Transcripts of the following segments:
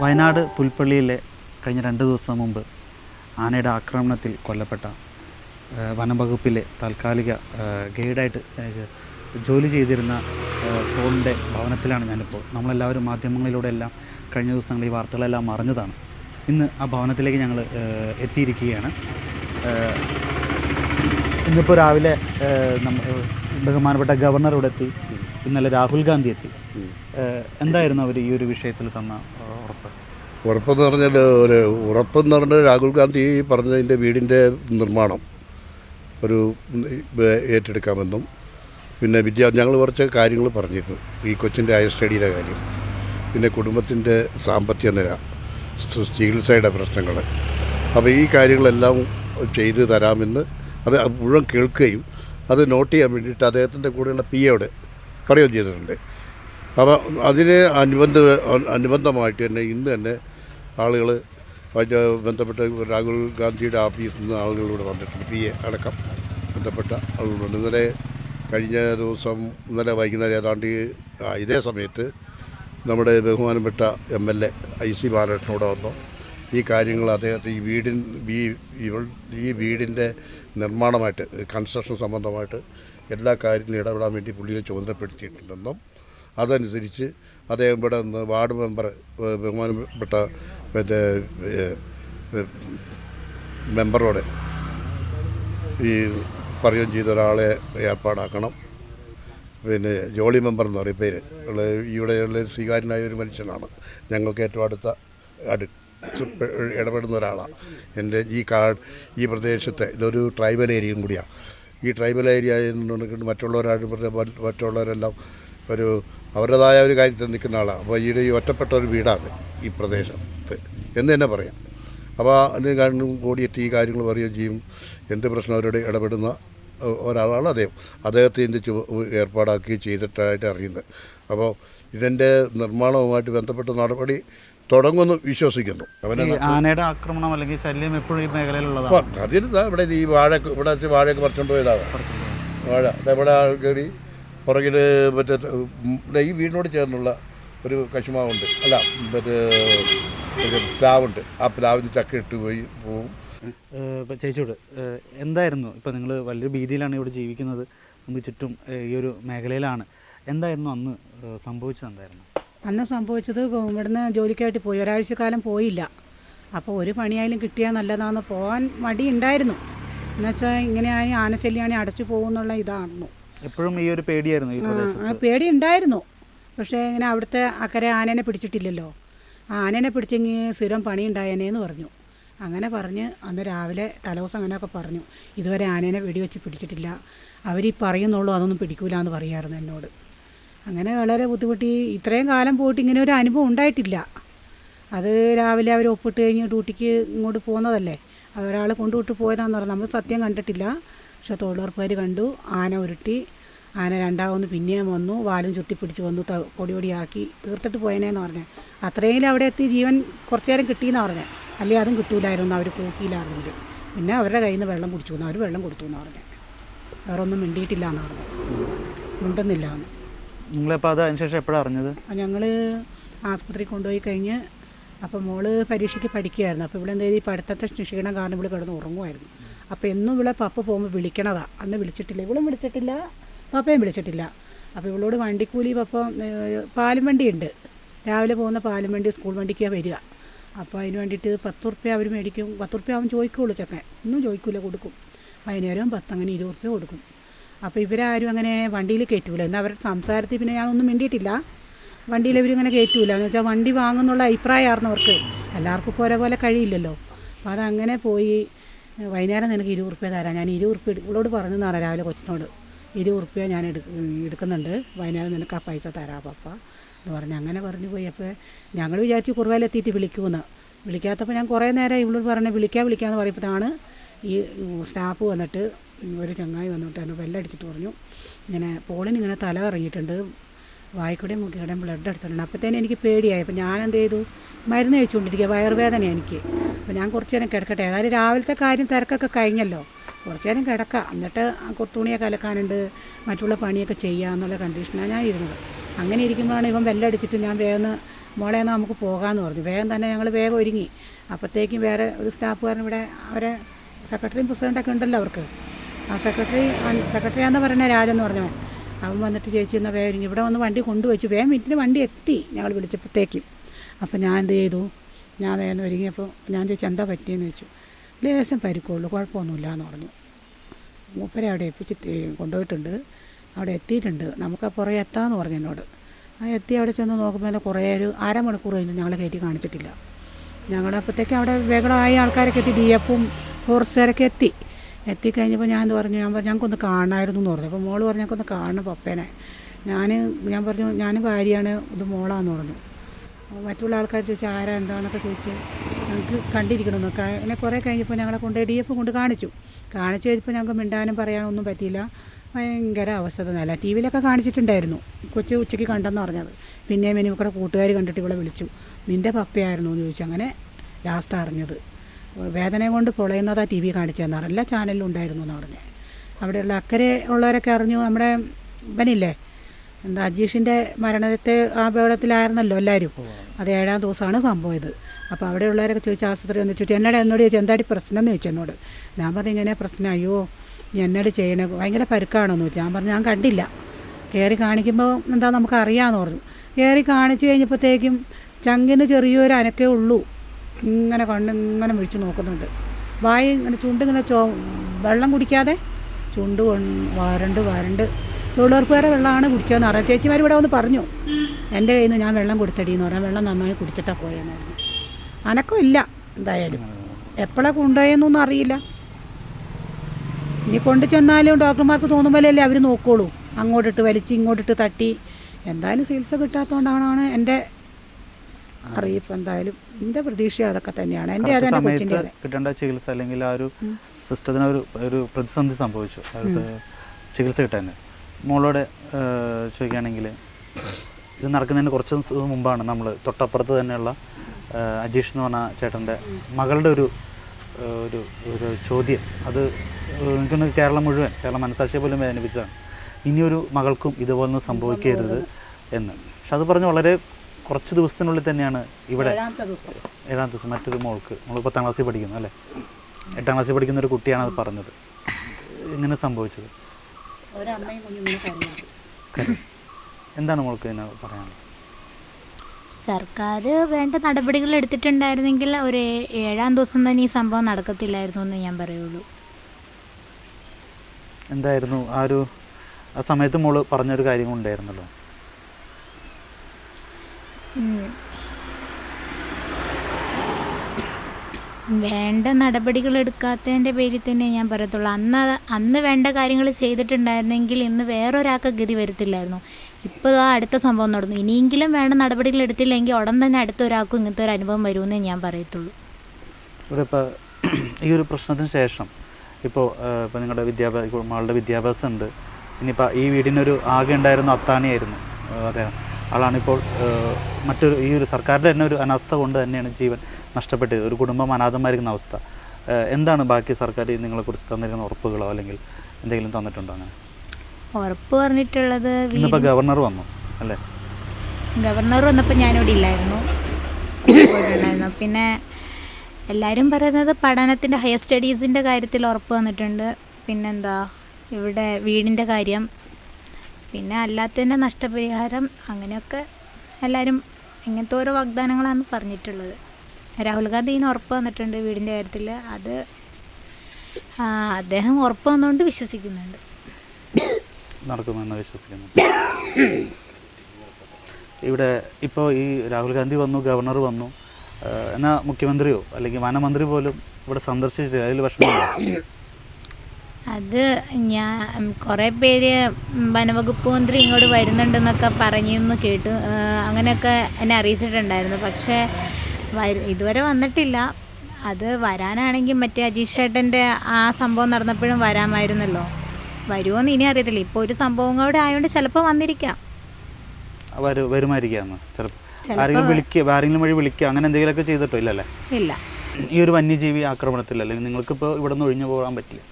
വയനാട് പുൽപ്പള്ളിയിലെ കഴിഞ്ഞ രണ്ട് ദിവസം മുമ്പ് ആനയുടെ ആക്രമണത്തിൽ കൊല്ലപ്പെട്ട വനംവകുപ്പിലെ വനം വകുപ്പിലെ താൽക്കാലിക ഗൈഡായിട്ട് ജോലി ചെയ്തിരുന്ന ഫോണിന്റെ ഭവനത്തിലാണ് ഞാനിപ്പോൾ. നമ്മളെല്ലാവരും മാധ്യമങ്ങളിലൂടെ എല്ലാം കഴിഞ്ഞ ദിവസങ്ങളിൽ ഈ വാർത്തകളെല്ലാം അറിഞ്ഞതാണ്. ഇന്ന് ആ ഭവനത്തിലേക്ക് ഞങ്ങൾ എത്തിയിരിക്കുകയാണ്. ഇന്നിപ്പോൾ രാവിലെ നമ്മൾ ബഹുമാനപ്പെട്ട ഗവർണർ ഇവിടെ എത്തി ഇന്നലെ രാഹുൽ ഗാന്ധി എത്തി. എന്തായിരുന്നു അവർ ഈ ഒരു വിഷയത്തിൽ തന്ന ഉറപ്പെന്ന് പറഞ്ഞാൽ ഒരു ഉറപ്പെന്ന് പറഞ്ഞാൽ രാഹുൽ ഗാന്ധി പറഞ്ഞതിന്റെ വീടിന്റെ നിർമ്മാണം ഒരു ഏറ്റെടുക്കാമെന്നും പിന്നെ വിദ്യാ ഞങ്ങൾ കുറച്ച് കാര്യങ്ങൾ പറഞ്ഞിരുന്നു. ഈ കൊച്ചിന്റെ ഹയർ സ്റ്റഡിയുടെ കാര്യം പിന്നെ കുടുംബത്തിന്റെ സാമ്പത്തിക നില ചികിത്സയുടെ പ്രശ്നങ്ങൾ അപ്പോൾ ഈ കാര്യങ്ങളെല്ലാം ചെയ്തു തരാമെന്ന് അത് മുഴുവൻ കേൾക്കുകയും അത് നോട്ട് ചെയ്യാൻ വേണ്ടിയിട്ട് അദ്ദേഹത്തിന്റെ കൂടെയുള്ള പി എയോട് പറയുകയും ചെയ്തിട്ടുണ്ട്. അപ്പോൾ അതിന് അനുബന്ധ അനുബന്ധമായിട്ട് തന്നെ ഇന്ന് തന്നെ ആളുകൾ ബന്ധപ്പെട്ട രാഹുൽ ഗാന്ധിയുടെ ഓഫീസിൽ നിന്ന് ആളുകളിവിടെ വന്നിട്ടുണ്ട്. പി എ അടക്കം ബന്ധപ്പെട്ട ആളുകളുണ്ട്. ഇന്നലെ കഴിഞ്ഞ ദിവസം ഇന്നലെ വൈകുന്നേരം ഏതാണ്ട് ഇതേ സമയത്ത് നമ്മുടെ ബഹുമാനപ്പെട്ട M L A I C ബാലകൃഷ്ണനോടെ വന്നു. ഈ കാര്യങ്ങൾ അദ്ദേഹത്തെ ഈ വീടിൻ ഈ ഈ വീടിന്റെ നിർമ്മാണമായിട്ട് കൺസ്ട്രക്ഷൻ സംബന്ധമായിട്ട് എല്ലാ കാര്യത്തിലും ഇടപെടാൻ വേണ്ടി പുള്ളിയെ ചുമതലപ്പെടുത്തിയിട്ടുണ്ടെന്നും അതനുസരിച്ച് അദ്ദേഹം ഇവിടെ നിന്ന് വാർഡ് മെമ്പർ ബഹുമാനപ്പെട്ട മറ്റേ മെമ്പറോട് ഈ പറയുകയും ചെയ്ത ഒരാളെ ഏർപ്പാടാക്കണം. പിന്നെ ജോളി മെമ്പർ എന്ന് പറയും പേര്. ഇവിടെയുള്ള സ്വീകാര്യനായ ഒരു മനുഷ്യനാണ്. ഞങ്ങൾക്ക് ഏറ്റവും അടുത്ത അടു ഇടപെടുന്ന ഒരാളാണ്. എന്റെ ഈ കാ ഈ പ്രദേശത്തെ ഇതൊരു ട്രൈബൽ ഏരിയയും കൂടിയാണ് ഈ ട്രൈബൽ ഏരിയ മറ്റുള്ളവരായിട്ട് മറ്റുള്ളവരെല്ലാം ഒരു അവരുടേതായ ഒരു കാര്യത്തിൽ നിൽക്കുന്ന ആളാണ് അപ്പോൾ ഈയിടെ ഈ ഒറ്റപ്പെട്ട ഒരു വീടാണ് ഈ പ്രദേശത്ത്. എന്ന് തന്നെ പറയാം. അപ്പോൾ അതിന് കാരണം കൂടിയിട്ട് ഈ കാര്യങ്ങൾ പറയുകയും ചെയ്യും. എന്ത് പ്രശ്നം അവരോട് ഇടപെടുന്ന ഒരാളാണ് അദ്ദേഹം. അദ്ദേഹത്തിന്റെ ചു ഏർപ്പാടാക്കി ചെയ്തിട്ടായിട്ട് അറിയുന്നത്. അപ്പോൾ ഇതിന്റെ നിർമ്മാണവുമായിട്ട് ബന്ധപ്പെട്ട നടപടി തുടങ്ങുമെന്ന് വിശ്വസിക്കുന്നു. ആനയുടെ ആക്രമണം അല്ലെങ്കിൽ ശല്യം എപ്പോഴും ഈ മേഖലയിലുള്ളതാണ്. അതിന് ഇവിടെ ഈ വാഴ ഇവിടെ വാഴയൊക്കെ പറിച്ചുകൊണ്ട് പോയതാണ് വാഴ അതെവിടെ ഇവിടെ ആൾ കയറി പുറകിൽ മറ്റേ ഈ വീടിനോട് ചേർന്നുള്ള ഒരു കശുമാവുണ്ട്. അല്ല മറ്റേ ഒരു പ്ലാവുണ്ട്. ആ പ്ലാവിന് ചക്ക ഇട്ട് പോയി പോവും. ചേച്ചിയോട് എന്തായിരുന്നു? ഇപ്പം നിങ്ങൾ വലിയ ഭീതിയിലാണ് ഇവിടെ ജീവിക്കുന്നത്. നമുക്ക് ചുറ്റും ഈ ഒരു മേഖലയിലാണ്. എന്തായിരുന്നു അന്ന് സംഭവിച്ചത് എന്തായിരുന്നു? അന്ന് സംഭവിച്ചത് ഇവിടുന്ന് ജോലിക്കായിട്ട് പോയി. ഒരാഴ്ചക്കാലം പോയില്ല. അപ്പോൾ ഒരു പണിയായാലും കിട്ടിയാൽ നല്ലതാണെന്ന് പോകാൻ മടി ഉണ്ടായിരുന്നു. എന്നുവെച്ചാൽ ഇങ്ങനെയായി ആനശല്യാണി അടച്ചു പോകുന്നുള്ള ഇതായിരുന്നു എപ്പോഴും ഈ ഒരു പേടിയായിരുന്നു ഈ ആ, പേടി ഉണ്ടായിരുന്നു പക്ഷേ ഇങ്ങനെ അവിടുത്തെ അക്കരെ ആനേനെ പിടിച്ചിട്ടില്ലല്ലോ. ആ ആനേനെ പിടിച്ചെങ്കിൽ സ്ഥിരം പണി ഉണ്ടായേനേന്ന് പറഞ്ഞു. അങ്ങനെ പറഞ്ഞ് അന്ന് രാവിലെ തലേദിവസം അങ്ങനെയൊക്കെ പറഞ്ഞു. ഇതുവരെ ആനേനെ വെടിവെച്ച് പിടിച്ചിട്ടില്ല. അവർ ഈ പറയുന്നുള്ളൂ അതൊന്നും പിടിക്കൂല എന്ന് പറയായിരുന്നു എന്നോട്. അങ്ങനെ വളരെ ബുദ്ധിമുട്ടി ഇത്രയും കാലം പോയിട്ട് ഇങ്ങനെ ഒരു അനുഭവം ഉണ്ടായിട്ടില്ല. അത് രാവിലെ അവർ ഒപ്പിട്ട് കഴിഞ്ഞ് ഡ്യൂട്ടിക്ക് ഇങ്ങോട്ട് പോകുന്നതല്ലേ? ഒരാൾ കൊണ്ടുവിട്ട് പോയതാണെന്ന് പറഞ്ഞു. നമ്മൾ സത്യം കണ്ടിട്ടില്ല. പക്ഷെ തൊഴിലുറപ്പുകാർ കണ്ടു ആന ഉരുട്ടി ആന രണ്ടാമൊന്ന് പിന്നെയും വന്നു വാലും ചുട്ടി പിടിച്ച് വന്നു പൊടിപൊടിയാക്കി പൊടി പൊടിയാക്കി തീർത്തിട്ട് പോയനേന്ന് പറഞ്ഞു. അത്രയും അവിടെ എത്തി ജീവൻ കുറച്ചു നേരം കിട്ടിയെന്ന് പറഞ്ഞു. അല്ലെങ്കിൽ അതും കിട്ടൂലായിരുന്നു അവർ കൂക്കിയില്ലായിരുന്നെങ്കിൽ. പിന്നെ അവരുടെ കയ്യിൽ നിന്ന് വെള്ളം കുടിച്ചു അവർ വെള്ളം കൊടുത്തു എന്ന് പറഞ്ഞു. വേറെ ഒന്നും മിണ്ടിയിട്ടില്ല എന്ന് പറഞ്ഞു. മിണ്ടുന്നില്ല എന്ന് നിങ്ങളിപ്പോൾ അത് അതിനുശേഷം എപ്പോഴാണ് അറിഞ്ഞത്? ഞങ്ങൾ ആസ്പത്രി കൊണ്ടുപോയി കഴിഞ്ഞ് അപ്പോൾ മോൾ പരീക്ഷയ്ക്ക് പഠിക്കുകയായിരുന്നു. അപ്പോൾ ഇവിടെ എന്തായാലും ഈ പഠിത്തത്തെ ക്ഷീണം കാരണം ഇവിടെ കിടന്ന് ഉറങ്ങുമായിരുന്നു അപ്പോൾ എന്നും ഇവിടെ പപ്പ പോകുമ്പോൾ വിളിക്കണതാ. അന്ന് വിളിച്ചിട്ടില്ല. ഇവളും വിളിച്ചിട്ടില്ല. പപ്പയും വിളിച്ചിട്ടില്ല. അപ്പോൾ ഇവളോട് വണ്ടിക്കൂലി പപ്പ പാലും പാലും വണ്ടിയുണ്ട്. രാവിലെ പോകുന്ന പാലും വണ്ടി സ്കൂൾ വണ്ടിക്കാണ് വരിക. അപ്പോൾ അതിന് വേണ്ടിയിട്ട് പത്ത് ഉറുപ്പ്യ അവർ മേടിക്കും. പത്ത് ഉറുപ്പ്യ അവൻ ചോദിക്കുള്ളൂ ചെക്കൻ. ഒന്നും ചോദിക്കില്ല കൊടുക്കും. വൈകുന്നേരം പത്ത് അങ്ങനെ ഇരുപത് ഉറുപ്പ്യ കൊടുക്കും. അപ്പോൾ ഇവരാരും അങ്ങനെ വണ്ടിയിൽ കയറ്റൂല. എന്നാൽ അവരുടെ സംസാരത്തിൽ പിന്നെ ഞാനൊന്നും മിണ്ടിയിട്ടില്ല. വണ്ടിയിൽ ഇവരിങ്ങനെ കയറ്റൂല എന്ന് വെച്ചാൽ വണ്ടി വാങ്ങുന്നുള്ള അഭിപ്രായമായിരുന്നു അവർക്ക്. എല്ലാവർക്കും ഇപ്പോൾ ഒരേപോലെ കഴിയില്ലല്ലോ. അപ്പോൾ അതങ്ങനെ പോയി. വൈകുന്നേരം നിനക്ക് ഇരുപത് ഉറുപ്പ്യ തരാം. ഞാൻ ഇരുപത് ഉറുപ്പ്യ ഇവളോട് പറഞ്ഞു നാളെ രാവിലെ കൊച്ചിനോട് ഇരുപത് ഉറുപ്പ്യ ഞാൻ എടു എടുക്കുന്നുണ്ട്. വൈകുന്നേരം നിനക്ക് ആ പൈസ തരാം പപ്പ. എന്ന് പറഞ്ഞ് അങ്ങനെ പറഞ്ഞു പോയി. അപ്പോൾ ഞങ്ങൾ വിചാരിച്ചു കുറവേലെത്തിയിട്ട് വിളിക്കുമെന്ന് വിളിക്കാത്തപ്പോൾ ഞാൻ കുറേ നേരം ഇവളോട് പറഞ്ഞു വിളിക്കാം വിളിക്കാമെന്ന് പറയുമ്പോഴാണ് ഈ സ്റ്റാഫ് വന്നിട്ട് ഒരു ചങ്ങായി വന്നിട്ട് എന്നെ വെല്ലടിച്ചിട്ട് പറഞ്ഞു. ഇങ്ങനെ പോളിന് ഇങ്ങനെ തല ഇറങ്ങിയിട്ടുണ്ട് വായിക്കൂടെയും മുക്കിക്കൂടെയും ബ്ലഡ് എടുത്തിട്ടുണ്ട്. അപ്പോഴത്തേനും എനിക്ക് പേടിയായി. അപ്പോൾ ഞാൻ എന്ത് ചെയ്തു? മരുന്ന് കഴിച്ചുകൊണ്ടിരിക്കുക. വയറുവേദന എനിക്ക്. അപ്പോൾ ഞാൻ കുറച്ച് നേരം കിടക്കട്ടെ. ഏതായാലും രാവിലത്തെ കാര്യം തിരക്കൊക്കെ കഴിഞ്ഞല്ലോ. കുറച്ച് നേരം കിടക്കാം. എന്നിട്ട് തുണിയൊക്കെ അലക്കാനുണ്ട്. മറ്റുള്ള പണിയൊക്കെ ചെയ്യാമെന്നുള്ള കണ്ടീഷനാണ് ഞാൻ ഇരുന്നത്. അങ്ങനെ ഇരിക്കുമ്പോഴാണ് ഇവൻ ബെല്ലടിച്ചിട്ട് ഞാൻ വേഗം മോളെ എന്നാൽ നമുക്ക് പോകാമെന്ന് പറഞ്ഞു. വേഗം തന്നെ ഞങ്ങൾ വേഗം ഒരുങ്ങി. അപ്പോഴത്തേക്കും വേറെ ഒരു സ്റ്റാഫുകാരൻ ഇവിടെ അവരെ സെക്രട്ടറിയും പ്രസിഡന്റൊക്കെ ഉണ്ടല്ലോ അവർക്ക്. ആ സെക്രട്ടറി സെക്രട്ടറി ആണെന്ന് രാജെന്ന് പറഞ്ഞവൻ. അവൻ വന്നിട്ട് ചേച്ചി എന്നാൽ വേഗം ഇവിടെ വന്ന് വണ്ടി കൊണ്ടുവച്ചു. വേഗം വീട്ടിൽ വണ്ടി എത്തി. ഞങ്ങൾ വിളിച്ചപ്പോഴത്തേക്കും അപ്പോൾ ഞാൻ എന്ത് ചെയ്തു? ഞാൻ വേഗം ഒരുങ്ങിയപ്പോൾ ഞാൻ ചോദിച്ചു എന്താ പറ്റിയെന്ന് ചോദിച്ചു. ലേശം പരിക്കുള്ളൂ. കുഴപ്പമൊന്നുമില്ല എന്ന് പറഞ്ഞു. മൂപ്പരെ അവിടെ എത്തിച്ച് കൊണ്ടുപോയിട്ടുണ്ട്. അവിടെ എത്തിയിട്ടുണ്ട്. നമുക്ക് പുറകെ എത്താമെന്ന് പറഞ്ഞു എന്നോട്. ആ എത്തി അവിടെ ചെന്ന് നോക്കുമ്പോൾ കുറേ ഒരു അരമണിക്കൂർ കഴിഞ്ഞ് ഞങ്ങൾ കയറ്റി കാണിച്ചിട്ടില്ല. ഞങ്ങളപ്പോഴത്തേക്ക് അവിടെ വേഗമായി ആൾക്കാരൊക്കെ എത്തി. ഡി എഫും ഫോറസ്റ്റുകാരൊക്കെ എത്തി. എത്തിക്കഴിഞ്ഞപ്പോൾ ഞാൻ പറഞ്ഞു ഞാൻ പറഞ്ഞു ഞങ്ങൾക്കൊന്ന് കാണായിരുന്നു എന്ന് പറഞ്ഞു. അപ്പോൾ മോൾ പറഞ്ഞു ഞങ്ങൾക്കൊന്ന് കാണണം പപ്പേനെ. ഞാൻ ഞാൻ പറഞ്ഞു ഞാൻ ഭാര്യയാണ് ഇത് മോളാന്ന് പറഞ്ഞു. മറ്റുള്ള ആൾക്കാർ ചോദിച്ചു ആരാ? എന്താണെന്നൊക്കെ ചോദിച്ച് ഞങ്ങൾക്ക് കണ്ടിരിക്കണമെന്നൊക്കെ അങ്ങനെ കുറേ കഴിഞ്ഞപ്പോൾ ഞങ്ങളെ കൊണ്ട് ഡി എഫ് കൊണ്ട് കാണിച്ചു. കാണിച്ചു കഴിഞ്ഞപ്പോൾ ഞങ്ങൾക്ക് മിണ്ടാനും പറയാനും ഒന്നും പറ്റിയില്ല. ഭയങ്കര അവസ്ഥ നല്ല ടി വിയിലൊക്കെ കാണിച്ചിട്ടുണ്ടായിരുന്നു കൊച്ചു ഉച്ചയ്ക്ക് കണ്ടെന്ന് പറഞ്ഞത്. പിന്നെയും ഇവിടെ കൂട്ടുകാർ കണ്ടിട്ട് ഇവിടെ വിളിച്ചു. നിന്റെ പപ്പയായിരുന്നു? എന്ന് ചോദിച്ചു. അങ്ങനെ ലാസ്റ്റ് അറിഞ്ഞത്. വേദന കൊണ്ട് പൊളയുന്നതാ ടി വി കാണിച്ചതെന്ന് പറഞ്ഞു. എല്ലാ ചാനലിലും ഉണ്ടായിരുന്നു എന്ന് പറഞ്ഞു. അവിടെയുള്ള അക്കരെ ഉള്ളവരൊക്കെ അറിഞ്ഞു നമ്മുടെ ഇവനില്ലേ? എന്താ അജീഷിന്റെ മരണത്തെ ആ അപകടത്തിലായിരുന്നല്ലോ എല്ലാവരും അത് ഏഴാം ദിവസമാണ് സംഭവം ഇത്. അപ്പോൾ അവിടെയുള്ളവരൊക്കെ ചോദിച്ചു ആശുപത്രി ഒന്ന് ചോദിച്ചു എന്നോട് എന്നോട് ചോദിച്ചു? എന്താടി പ്രശ്നം? എന്ന് ചോദിച്ചു എന്നോട്. ഞാൻ പറഞ്ഞു ഇങ്ങനെ പ്രശ്നം. അയ്യോ എന്നോട് ചെയ്യണേ? ഭയങ്കര പരുക്കാണെന്ന് ചോദിച്ചു. ഞാൻ പറഞ്ഞു ഞാൻ കണ്ടില്ല. കയറി കാണിക്കുമ്പോൾ എന്താ നമുക്ക് അറിയാമെന്ന് പറഞ്ഞു. കയറി കാണിച്ച് കഴിഞ്ഞപ്പോഴത്തേക്കും ചങ്കിന് ചെറിയൊരു അനക്കേ ഉള്ളൂ. ഇങ്ങനെ കണ്ണിങ്ങനെ വിളിച്ച് നോക്കുന്നുണ്ട്. വായി ഇങ്ങനെ ചുണ്ട് ഇങ്ങനെ ചോ വെള്ളം കുടിക്കാതെ ചുണ്ട് വരണ്ട് വരണ്ട്. വരണ്ട് തൊഴിലുറപ്പുകാരെ വെള്ളമാണ് കുടിച്ചതെന്ന് പറയാം ചേച്ചിമാർ ഇവിടെ വന്ന് പറഞ്ഞു എന്റെ കയ്യിൽ നിന്ന് ഞാൻ വെള്ളം കൊടുത്തടി എന്ന് പറയാം വെള്ളം നന്നായി കുടിച്ചിട്ടാണ് പോയെന്ന് പറഞ്ഞു അനക്കം ഇല്ല എന്തായാലും. എപ്പോഴാണ് കൊണ്ടുപോയെന്നൊന്നും അറിയില്ല. ഇനി കൊണ്ടു ചെന്നാലും ഡോക്ടർമാർക്ക് തോന്നും പോലെയല്ലേ അവർ നോക്കുകയുള്ളൂ അങ്ങോട്ടിട്ട് വലിച്ച് ഇങ്ങോട്ടിട്ട് തട്ടി. എന്തായാലും ചികിത്സ കിട്ടാത്തതുകൊണ്ടാണ് എന്റെ അറിയിപ്പ് എന്തായാലും എന്റെ പ്രതീക്ഷ അതൊക്കെ തന്നെയാണ്. എന്റെ അത് എന്റെ കൊച്ചിന്റെ കിട്ടേണ്ട ചികിത്സ അല്ലെങ്കിൽ ആ ഒരു സിസ്റ്റത്തിന് ഒരു ഒരു പ്രതിസന്ധി സംഭവിച്ചു. ചികിത്സ കിട്ടാൻ മോളോടെ ചോദിക്കുകയാണെങ്കിൽ ഇത് നടക്കുന്നതിന് കുറച്ച് ദിവസം മുമ്പാണ് നമ്മൾ തൊട്ടപ്പുറത്ത് തന്നെയുള്ള അജീഷ് എന്ന് പറഞ്ഞ ചേട്ടന്റെ മകളുടെ ഒരു ഒരു ഒരു ചോദ്യം. അത് എനിക്കൊന്ന് കേരളം മുഴുവൻ കേരളം മനസാക്ഷിയെ പോലും വേദനിപ്പിച്ചതാണ്. ഇനിയൊരു മകൾക്കും ഇതുപോലൊന്നും സംഭവിക്കരുത് എന്ന്. പക്ഷെ അത് പറഞ്ഞ് വളരെ കുറച്ച് ദിവസത്തിനുള്ളിൽ തന്നെയാണ് ഇവിടെ ഏഴാം ദിവസം. മറ്റൊരു മോൾക്ക്. മോൾ പത്താം ക്ലാസ്സിൽ പഠിക്കുന്നു അല്ലേ? എട്ടാം ക്ലാസ്സിൽ പഠിക്കുന്ന ഒരു കുട്ടിയാണ് അത് പറഞ്ഞത്. ഇങ്ങനെ സംഭവിച്ചത്. എന്താണ് മോൾക്ക് ഇതിനെ പറയാനുള്ളത്? സർക്കാർ വേണ്ട നടപടികൾ എടുത്തിട്ടുണ്ടായിരുന്നെങ്കിൽ ഒരു ഏഴാം ദിവസം തന്നെ ഈ സംഭവം നടക്കത്തില്ലായിരുന്നു എന്ന് ഞാൻ പറയുള്ളൂ. എന്തായിരുന്നു ആ ഒരു ആ സമയത്ത് മോൾ പറഞ്ഞൊരു കാര്യം ഉണ്ടായിരുന്നല്ലോ. വേണ്ട നടപടികൾ എടുക്കാത്തതിന്റെ പേരിൽ തന്നെ ഞാൻ പറയത്തുള്ളൂ. അന്ന് അന്ന് വേണ്ട കാര്യങ്ങൾ ചെയ്തിട്ടുണ്ടായിരുന്നെങ്കിൽ ഇന്ന് വേറൊരാൾക്ക് ഗതി വരത്തില്ലായിരുന്നു. ഇപ്പോൾ ആ അടുത്ത സംഭവം നടന്നു. ഇനിയെങ്കിലും വേണ്ട നടപടികൾ എടുത്തില്ലെങ്കിൽ ഉടൻ തന്നെ അടുത്ത ഒരാൾക്കും ഇങ്ങനത്തെ ഒരു അനുഭവം വരുമെന്നേ ഞാൻ പറയത്തുള്ളൂ. ഇവിടെ ഇപ്പോൾ ഈ ഒരു പ്രശ്നത്തിന് ശേഷം ഇപ്പോൾ ഇപ്പോൾ നിങ്ങളുടെ വിദ്യാഭ്യാസ മകളുടെ വിദ്യാഭ്യാസം ഉണ്ട് ഇനിയിപ്പോൾ ഈ വീടിനൊരു ആകെ ഉണ്ടായിരുന്ന അത്താണിയായിരുന്നു അദ്ദേഹം ആളാണിപ്പോൾ മറ്റൊരു ഈ ഒരു സർക്കാരിന്റെ തന്നെ ഒരു അനാസ്ഥ കൊണ്ട് തന്നെയാണ് ജീവൻ നഷ്ടപ്പെട്ടത്. ഒരു കുടുംബം അനാഥമായിരിക്കുന്ന അവസ്ഥ. എന്താണ് ബാക്കി സർക്കാർ നിങ്ങളെക്കുറിച്ച് തന്നിരിക്കുന്ന ഉറപ്പുകളോ അല്ലെങ്കിൽ എന്തെങ്കിലും തന്നിട്ടുണ്ടോ അങ്ങനെ? ഉറപ്പ് പറഞ്ഞിട്ടുള്ളത് ഇന്നിപ്പോൾ ഗവർണർ വന്നു അല്ലേ? ഗവർണർ വന്നപ്പോൾ ഞാനിവിടെ ഇല്ലായിരുന്നു. സ്കൂളിൽ പോയിട്ടുണ്ടായിരുന്നു. പിന്നെ എല്ലാവരും പറയുന്നത് പഠനത്തിന്റെ ഹയർ സ്റ്റഡീസിന്റെ കാര്യത്തിൽ ഉറപ്പ് വന്നിട്ടുണ്ട്. പിന്നെന്താ? ഇവിടെ വീടിന്റെ കാര്യം. പിന്നെ അല്ലാത്തതിന്റെ നഷ്ടപരിഹാരം അങ്ങനെയൊക്കെ എല്ലാവരും ഇങ്ങനത്തെ ഓരോ വാഗ്ദാനങ്ങളാണ് പറഞ്ഞിട്ടുള്ളത്. രാഹുൽ ഗാന്ധി ഇതിന് ഉറപ്പ് വന്നിട്ടുണ്ട് വീടിന്റെ കാര്യത്തിൽ. അത് അദ്ദേഹം ഉറപ്പ് വന്നുകൊണ്ട് വിശ്വസിക്കുന്നുണ്ട്. നടക്കുമെന്ന് വിശ്വസിക്കുന്നു. ഇവിടെ ഇപ്പോൾ ഈ രാഹുൽ ഗാന്ധി വന്നു ഗവർണർ വന്നു എന്നാ മുഖ്യമന്ത്രിയോ അല്ലെങ്കിൽ വനമന്ത്രി പോലും ഇവിടെ സന്ദർശിച്ചിട്ടില്ല. അതിൽ വിഷമമില്ല അത് ഞാൻ കുറേ പേര് വനവകുപ്പ് മന്ത്രി ഇങ്ങോട്ട് വരുന്നുണ്ടെന്നൊക്കെ പറഞ്ഞെന്ന് കേട്ടു. അങ്ങനെയൊക്കെ എന്നെ അറിയിച്ചിട്ടുണ്ടായിരുന്നു. പക്ഷേ ഇതുവരെ വന്നിട്ടില്ല. അത് വരാനാണെങ്കിൽ മറ്റേ അജീഷ് ഏട്ടന്റെ ആ സംഭവം നടന്നപ്പോഴും വരാമായിരുന്നല്ലോ. വരുമോയെന്ന് ഇനി അറിയത്തില്ല. ഇപ്പോൾ ഒരു സംഭവം കൂടെ ആയതുകൊണ്ട് ചിലപ്പോൾ വന്നിരിക്കാം. ആരെങ്കിലും വിളിക്കുക ആരെങ്കിലും വഴി വിളിക്കുക അങ്ങനെ എന്തെങ്കിലുമൊക്കെ ചെയ്തിട്ടോ? ഇല്ലല്ലേ? ഇല്ല. ഈ ഒരു വന്യജീവി ആക്രമണത്തിൽ അല്ലെങ്കിൽ നിങ്ങൾക്കിപ്പോൾ ഇവിടെ നിന്ന് ഒഴിഞ്ഞു പോകാൻ പറ്റില്ല.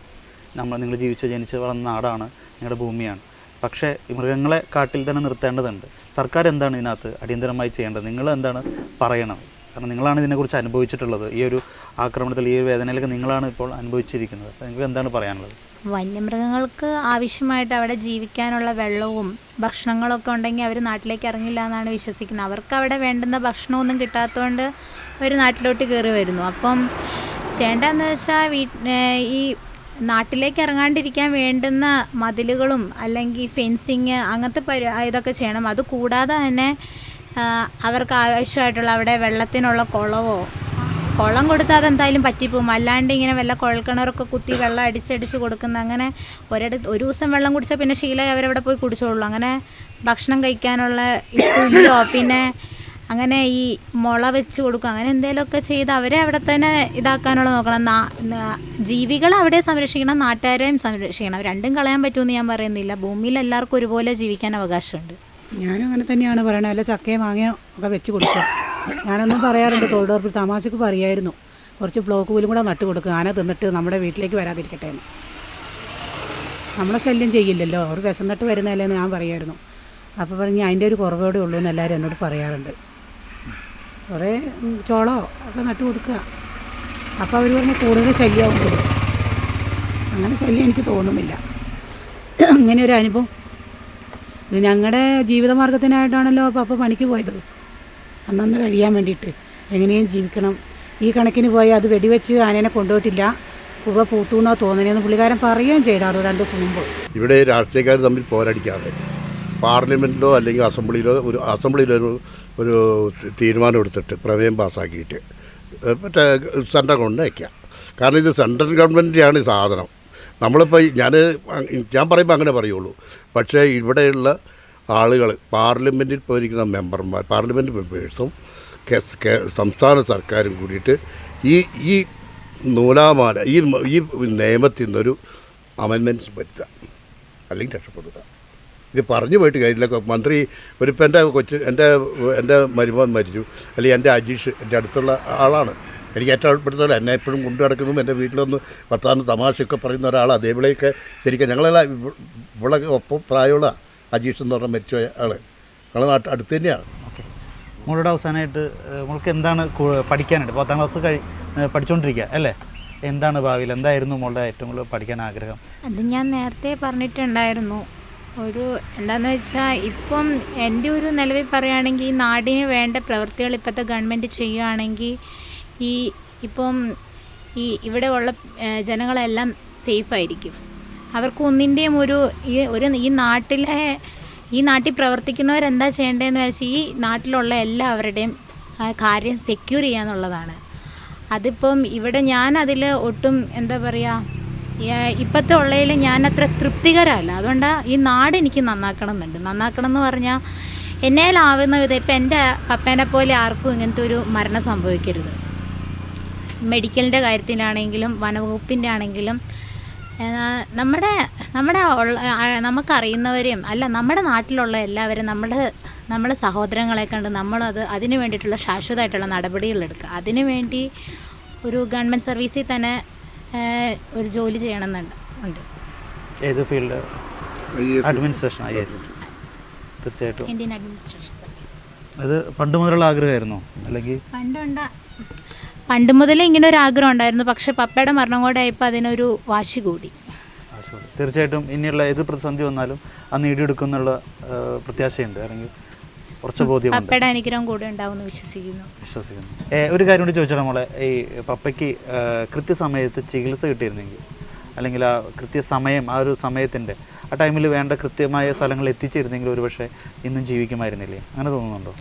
നമ്മൾ നിങ്ങൾ ജീവിച്ച് ജനിച്ച് വളർന്ന നാടാണ് നിങ്ങളുടെ ഭൂമിയാണ്. പക്ഷേ മൃഗങ്ങളെ കാട്ടിൽ തന്നെ നിർത്തേണ്ടതുണ്ട്. സർക്കാർ എന്താണ് ഇതിനകത്ത് അടിയന്തരമായി ചെയ്യേണ്ടത്? നിങ്ങൾ എന്താണ് പറയണം? കാരണം നിങ്ങളാണ് ഇതിനെക്കുറിച്ച് അനുഭവിച്ചിട്ടുള്ളത്. ഈ ഒരു ആക്രമണത്തിൽ ഈ ഒരു വേദനയിലൊക്കെ നിങ്ങളാണ് ഇപ്പോൾ അനുഭവിച്ചിരിക്കുന്നത്. നിങ്ങൾക്ക് എന്താണ് പറയാനുള്ളത്? വന്യമൃഗങ്ങൾക്ക് ആവശ്യമായിട്ട് അവിടെ ജീവിക്കാനുള്ള വെള്ളവും ഭക്ഷണങ്ങളൊക്കെ ഉണ്ടെങ്കിൽ അവർ നാട്ടിലേക്ക് ഇറങ്ങില്ല എന്നാണ് വിശ്വസിക്കുന്നത്. അവർക്ക് അവിടെ വേണ്ടുന്ന ഭക്ഷണമൊന്നും കിട്ടാത്തതുകൊണ്ട് അവർ നാട്ടിലോട്ട് കയറി വരുന്നു. അപ്പം ചെയ്യേണ്ടതെന്ന് വെച്ചാൽ വീ ഈ നാട്ടിലേക്ക് ഇറങ്ങാണ്ടിരിക്കാൻ വേണ്ടുന്ന മതിലുകളും അല്ലെങ്കിൽ ഫെൻസിങ് അങ്ങനത്തെ പരി ഇതൊക്കെ ചെയ്യണം. അത് കൂടാതെ തന്നെ അവർക്ക് ആവശ്യമായിട്ടുള്ള അവിടെ വെള്ളത്തിനുള്ള കുളവോ കുളം കൊടുത്താൽ അതെന്തായാലും പറ്റിപ്പോവും. അല്ലാണ്ട് ഇങ്ങനെ വല്ല കുഴൽക്കിണറൊക്കെ കുത്തി വെള്ളം അടിച്ചടിച്ച് കൊടുക്കുന്ന അങ്ങനെ ഒരിടത്ത് ഒരു ദിവസം വെള്ളം കുടിച്ചാൽ പിന്നെ ശീലമായി അവരവിടെ പോയി കുടിച്ചോളൂ. അങ്ങനെ ഭക്ഷണം കഴിക്കാനുള്ള പുല്ലോ പിന്നെ അങ്ങനെ ഈ മുള വെച്ച് കൊടുക്കുക അങ്ങനെ എന്തെങ്കിലുമൊക്കെ ചെയ്ത് അവരെ അവിടെ തന്നെ ഇതാക്കാനുള്ള നോക്കണം. ജീവികളെ അവിടെ സംരക്ഷിക്കണം നാട്ടുകാരെയും സംരക്ഷിക്കണം. രണ്ടും കളയാൻ പറ്റുമെന്ന് ഞാൻ പറയുന്നില്ല. ഭൂമിയിൽ എല്ലാവർക്കും ഒരുപോലെ ജീവിക്കാൻ അവകാശമുണ്ട്. ഞാനും അങ്ങനെ തന്നെയാണ് പറയണത്. അല്ല ചക്കയും മാങ്ങയും ഒക്കെ വെച്ച് കൊടുക്കുക. ഞാനൊന്നും പറയാറുണ്ട് തൊഴിലുറപ്പിൽ തമാശക്ക് പറയായിരുന്നു. കുറച്ച് ബ്ലോക്ക് പോലും കൂടെ നട്ട് കൊടുക്കുക. ആന തിന്നിട്ട് നമ്മുടെ വീട്ടിലേക്ക് വരാതിരിക്കട്ടെ എന്ന്. നമ്മളെ ശല്യം ചെയ്യില്ലല്ലോ. അവർ വിശന്നിട്ട് വരുന്നതല്ലേ എന്ന് ഞാൻ പറയായിരുന്നു. അപ്പോൾ പറഞ്ഞ് അതിന്റെ ഒരു കുറവോടെ ഉള്ളൂ എന്ന് എല്ലാവരും എന്നോട് പറയാറുണ്ട്. കുറേ ചോളോ ഒക്കെ നട്ട് കൊടുക്കുക. അപ്പോൾ അവർ പറഞ്ഞ് കൂടുതൽ ശല്യമാവും അങ്ങനെ ശല്യം എനിക്ക് തോന്നുന്നില്ല. അങ്ങനെ ഒരു അനുഭവം. ഇത് ഞങ്ങളുടെ ജീവിതമാർഗത്തിനായിട്ടാണല്ലോ പപ്പ പണിക്ക് പോയത്. അന്നന്ന് കഴിയാൻ വേണ്ടിയിട്ട്. എങ്ങനെയും ജീവിക്കണം. ഈ കണക്കിന് പോയി അത് വെടിവെച്ച് ആനേനെ കൊണ്ടുപോയിട്ടില്ല. പുക പൂട്ടുന്നാ തോന്നുന്നതെന്ന് പുള്ളിക്കാരൻ പറയുകയും ചെയ്താറ് രണ്ട് ദിവസം മുമ്പ്. ഇവിടെ രാഷ്ട്രീയക്കാർ തമ്മിൽ പോരടിക്കാതെ പാർലമെന്റിലോ അല്ലെങ്കിൽ അസംബ്ലിയിലോ ഒരു അസംബ്ലിയിലോ ഒരു ഒരു തീരുമാനം എടുത്തിട്ട് പ്രമേയം പാസ്സാക്കിയിട്ട് മറ്റേ സെൻട്രൽ ഗവൺമെന്റ് വയ്ക്കാം കാരണം ഇത് സെൻട്രൽ ഗവൺമെന്റിന്റെയാണ് ഈ സാധനം. നമ്മളിപ്പോൾ ഞാൻ ഞാൻ പറയുമ്പോൾ അങ്ങനെ പറയുള്ളൂ. പക്ഷേ ഇവിടെയുള്ള ആളുകൾ പാർലമെന്റിൽ പോയിരിക്കുന്ന മെമ്പർമാർ പാർലമെന്റ് മെമ്പേഴ്സും സംസ്ഥാന സർക്കാരും കൂടിയിട്ട് ഈ ഈ നൂലാമാല ഈ ഈ നിയമത്തിൽ നിന്നൊരു അമെൻമെന്റ്സ് വരുത്തുക അല്ലെങ്കിൽ രക്ഷപ്പെടുക ഇത് പറഞ്ഞു പോയിട്ട് കാര്യമില്ല. മന്ത്രി ഒരു ഇപ്പം എന്റെ കൊച്ചു എന്റെ എന്റെ മരുമോൻ മരിച്ചു. അല്ലെങ്കിൽ എന്റെ അജീഷ് എന്റെ അടുത്തുള്ള ആളാണ്. എനിക്ക് ഏറ്റവും അടുത്തുള്ള എന്നെ എപ്പോഴും കൊണ്ടു നടക്കുന്നതും എന്റെ വീട്ടിലൊന്ന് വർത്താനം തമാശയൊക്കെ പറയുന്ന ഒരാൾ അതേപോലെയൊക്കെ ശരിക്കും ഞങ്ങളെല്ലാം ഇവ- ഇവിടെ ഒപ്പം പ്രായമുള്ള അജീഷ് എന്ന് പറഞ്ഞ മരിച്ച ആൾ ഞങ്ങളെ നാട്ട് അടുത്ത് തന്നെയാണ്. ഓക്കെ. മോളോട് അവസാനമായിട്ട് മോൾക്ക് എന്താണ് പഠിക്കാനായിട്ട്? പത്താം ക്ലാസ് കഴി പഠിച്ചുകൊണ്ടിരിക്കുക അല്ലേ? എന്താണ് ഭാവിയിൽ? എന്തായിരുന്നു മോളുടെ ഏറ്റവും കൂടുതൽ പഠിക്കാൻ ആഗ്രഹം? അത് ഞാൻ നേരത്തെ പറഞ്ഞിട്ടുണ്ടായിരുന്നു. ഒരു എന്താന്ന് വെച്ചാൽ ഇപ്പം എന്റെ ഒരു നിലവിൽ പറയുകയാണെങ്കിൽ ഈ നാടിന് വേണ്ട പ്രവൃത്തികൾ ഇപ്പോഴത്തെ ഗവൺമെന്റ് ചെയ്യുകയാണെങ്കിൽ ഈ ഇപ്പം ഈ ഇവിടെ ഉള്ള ജനങ്ങളെല്ലാം സേഫ് ആയിരിക്കും. അവർക്ക് ഒന്നിന്റെയും ഒരു ഈ ഒരു ഈ നാട്ടിലെ ഈ നാട്ടിൽ പ്രവർത്തിക്കുന്നവരെന്താ ചെയ്യേണ്ടതെന്ന് വെച്ചാൽ ഈ നാട്ടിലുള്ള എല്ലാവരുടെയും കാര്യം സെക്യൂർ ചെയ്യാന്നുള്ളതാണ്. അതിപ്പം ഇവിടെ ഞാൻ അതിൽ ഒട്ടും എന്താ പറയുക ഇപ്പോഴത്തെ ഉള്ളതിൽ ഞാൻ അത്ര തൃപ്തികരമല്ല അതുകൊണ്ട് ഈ നാട് എനിക്ക് നന്നാക്കണം എന്നുണ്ട് നന്നാക്കണം എന്ന് പറഞ്ഞാൽ എന്നേലാവുന്ന വിധം ഇപ്പം എന്റെ പപ്പേനെ പോലെ ആർക്കും ഇങ്ങനത്തെ ഒരു മരണം സംഭവിക്കരുത്. മെഡിക്കലിന്റെ കാര്യത്തിലാണെങ്കിലും വനവകുപ്പിന്റെ ആണെങ്കിലും നമ്മുടെ നമ്മുടെ നമുക്കറിയുന്നവരെയും അല്ല നമ്മുടെ നാട്ടിലുള്ള എല്ലാവരും നമ്മുടെ നമ്മളെ സഹോദരങ്ങളെ കണ്ട് നമ്മളത് അതിന് വേണ്ടിയിട്ടുള്ള ശാശ്വതമായിട്ടുള്ള നടപടികൾ എടുക്കുക അതിനു വേണ്ടി ഒരു ഗവൺമെന്റ് സർവീസിൽ തന്നെ ഒരു ജോലി ചെയ്യണമെന്നുണ്ട്. ഉണ്ട്. ഏത് ഫീൽഡ്? അഡ്മിനിസ്ട്രേഷൻ തീർച്ചയായിട്ടും. Indian administration service. അത് പണ്ട് മുതലുള്ള ആഗ്രഹമായിരുന്നോ? അല്ലെങ്കിൽ പണ്ടുണ്ട. പണ്ട് മുതലേ ഇങ്ങനെ ഒരു ആഗ്രഹം ഉണ്ടായിരുന്നു. പക്ഷെ പപ്പയുടെ മരണം കൂടെ ആയപ്പോൾ അതിനൊരു വാശി കൂടി. തീർച്ചയായിട്ടും ഇനിയുള്ള ഏത് പ്രതിസന്ധി വന്നാലും അത് നേടിയെടുക്കുന്നുള്ള പ്രത്യാശയുണ്ട്. അല്ലെങ്കിൽ കുറച്ച് പപ്പയുടെ അനുഗ്രഹം കൂടെ ഉണ്ടാവുമെന്ന് വിശ്വസിക്കുന്നു. വിശ്വസിക്കുന്നു. ഒരു കാര്യം കൂടി ചോദിച്ചാൽ മോളെ. ഈ പപ്പയ്ക്ക് കൃത്യസമയത്ത് ചികിത്സ കിട്ടിയിരുന്നെങ്കിൽ അല്ലെങ്കിൽ ആ കൃത്യസമയം ആ ഒരു സമയത്തിന്റെ ആ ടൈമിൽ വേണ്ട കൃത്യമായ സ്ഥലങ്ങളിൽ എത്തിച്ചിരുന്നെങ്കിൽ ഒരുപക്ഷെ ഇന്നും ജീവിക്കുമായിരുന്നില്ലേ? അങ്ങനെ തോന്നുന്നുണ്ടോ?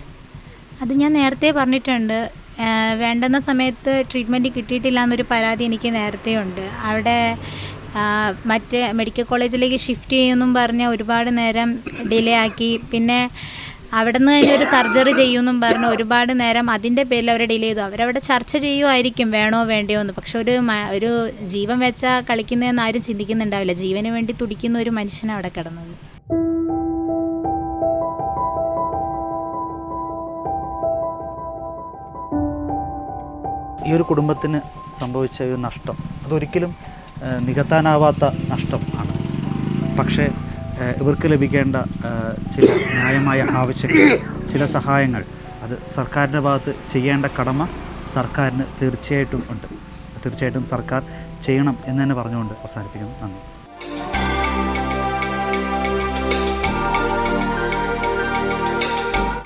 അത് ഞാൻ നേരത്തെ പറഞ്ഞിട്ടുണ്ട്. വേണ്ടെന്ന സമയത്ത് ട്രീറ്റ്മെന്റ് കിട്ടിയിട്ടില്ല എന്നൊരു പരാതി എനിക്ക് നേരത്തെ ഉണ്ട് അവിടെ മറ്റ് മെഡിക്കൽ കോളേജിലേക്ക് ഷിഫ്റ്റ് ചെയ്യുമെന്നും പറഞ്ഞ് ഒരുപാട് നേരം ഡിലേ ആക്കി. പിന്നെ അവിടെ നിന്ന് ഒരു സർജറി ചെയ്യുമെന്നും പറഞ്ഞ് ഒരുപാട് നേരം അതിന്റെ പേരിൽ അവർ ഡിലേ ചെയ്തു. അവരവിടെ ചർച്ച ചെയ്യുമായിരിക്കും വേണോ വേണ്ടയോ എന്ന്. പക്ഷെ ഒരു ഒരു ജീവൻ വെച്ചാൽ കളിക്കുന്നതെന്ന് ആരും ചിന്തിക്കുന്നുണ്ടാവില്ല. ജീവന് വേണ്ടി തുടിക്കുന്ന ഒരു മനുഷ്യനാണ് അവിടെ കിടന്നത്. ഈ ഒരു കുടുംബത്തിന് സംഭവിച്ച ഒരു നഷ്ടം അതൊരിക്കലും നികത്താനാവാത്ത നഷ്ടം ആണ് പക്ഷേ ഇവർക്ക് ലഭിക്കേണ്ട ചില ന്യായമായ ആവശ്യങ്ങൾ ചില സഹായങ്ങൾ അത് സർക്കാരിന്റെ ഭാഗത്ത് ചെയ്യേണ്ട കടമ സർക്കാരിന് തീർച്ചയായിട്ടും ഉണ്ട്. തീർച്ചയായിട്ടും സർക്കാർ ചെയ്യണം എന്ന് തന്നെ പറഞ്ഞുകൊണ്ട് അവസാനിപ്പിക്കുന്നു. നന്ദി.